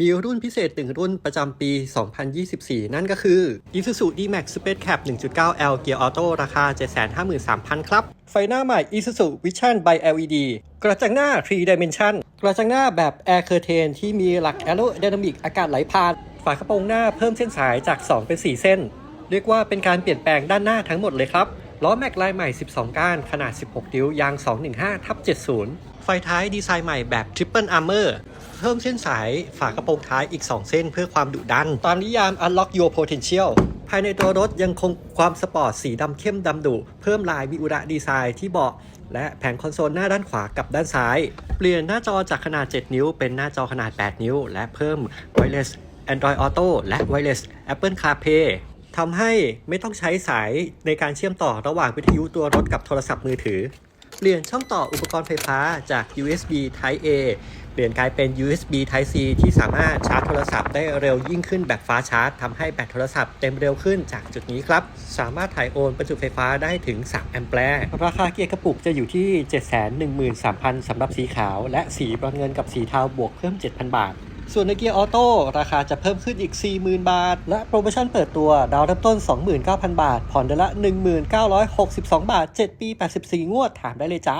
มีรุ่นพิเศษหนึ่งรุ่นประจำปี 2024 นั่นก็คือ Isuzu D-Max Space Cab 1.9L Gear Auto ราคา 753,000 ครับ ไฟหน้าใหม่ Isuzu Vision by LED กระจังหน้า 3 Dimension กระจังหน้าแบบ Air Curtain ที่มีหลัก Aerodynamic อากาศไหลผ่าน ฝากระโปรงหน้าเพิ่มเส้นสายจาก 2 เป็น 4 เส้น เรียกว่าเป็นการเปลี่ยนแปลงด้านหน้าทั้งหมดเลยครับล้อแม็กลายใหม่ 12 ก้าน ขนาด 16 นิ้วยาง 215ทับ70 ไฟท้ายดีไซน์ใหม่แบบ Triple Armor เพิ่มเส้นสายฝากระโปรงท้ายอีก 2 เส้นเพื่อความดุดัน ตามนิยาม Unlock Your Potential ภายในตัวรถยังคงความสปอร์ตสีดำเข้มดำดุ เพิ่มลายมิอุระดีไซน์ที่เบาะและแผงคอนโซลหน้าด้านขวากับด้านซ้าย เปลี่ยนหน้าจอจากขนาด 7 นิ้ว เป็นหน้าจอขนาด 8 นิ้ว และเพิ่ม Wireless Android Auto และ Wireless Apple CarPlay ทำให้ไม่ต้องใช้สายในการเชื่อมต่อระหว่างวิทยุตัวรถกับโทรศัพท์มือถือ เปลี่ยนช่องต่ออุปกรณ์ไฟฟ้าจาก USB Type A เปลี่ยนกลายเป็น USB Type C ที่สามารถชาร์จโทรศัพท์ได้เร็วยิ่งขึ้นแบบฟ้าชาร์จทำให้แบตโทรศัพท์เต็มเร็วขึ้นจากจุดนี้ครับ สามารถถ่ายโอนประจุไฟฟ้าได้ถึง 3 แอมแปร์ราคาเกียร์กระปุกจะอยู่ที่ 713,000สำหรับสีขาว และสีบรอนเงินกับสีเทาบวกเพิ่ม 7,000 บาท ส่วนในเกียร์ออโต้ราคาจะเพิ่มขึ้นอีก 40,000 บาท และโปรโมชั่นเปิดตัวดาวเริ่มต้น 29,000 บาท ผ่อนเดือนละ 1962บาท 7 ปี 84 งวด ถามได้เลยจ้า